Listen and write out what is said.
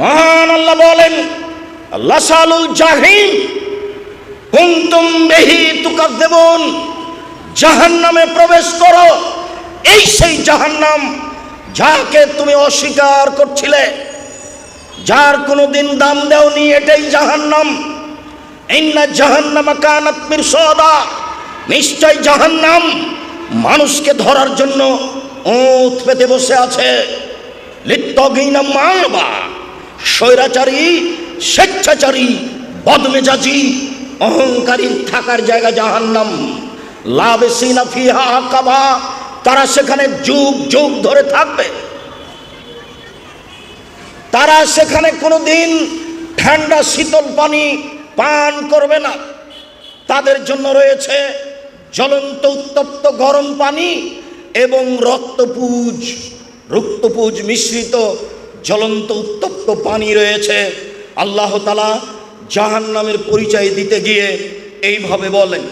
মহান আল্লাহ বলেন, আল্লাহ সালুল জাহিম কুন্তুম বেহি তুকাদ্দেবুন জাহান্নামে প্রবেশ করো। এই সেই জাহান্নাম যাকে তুমি অস্বীকার করছিলে, যার কোনো দিন দাম দেওনি, এটাই জাহান্নাম। ইন্না জাহান্নাম কানাত মিরসাদা, নিশ্চয় জাহান্নাম মানুষকে ধরার জন্য ওঁত পেতে বসে আছে। লিত্তগিনা মারবা। স্বৈরাচারী, স্বেচ্ছাচারী, বদমেজাজি, অহংকারী থাকার জায়গা জাহান্নাম। লাভেসিনা ফিহা কাবা তারা সেখানে যুগ যুগ ধরে থাকবে। তারা সেখানে কোনো দিন ঠান্ডা শীতল পানি পান করবে না। তাদের জন্য রয়েছে জ্বলন্ত, উত্তপ্ত গরম পানি এবং রক্তপুজ। রক্তপুজ মিশ্রিত, জ্বলন্ত, উত্তপ্ত পানি রয়েছে আল্লাহ তালা জাহান নামের পরিচয় দিতে গিয়ে এইভাবে বলেন।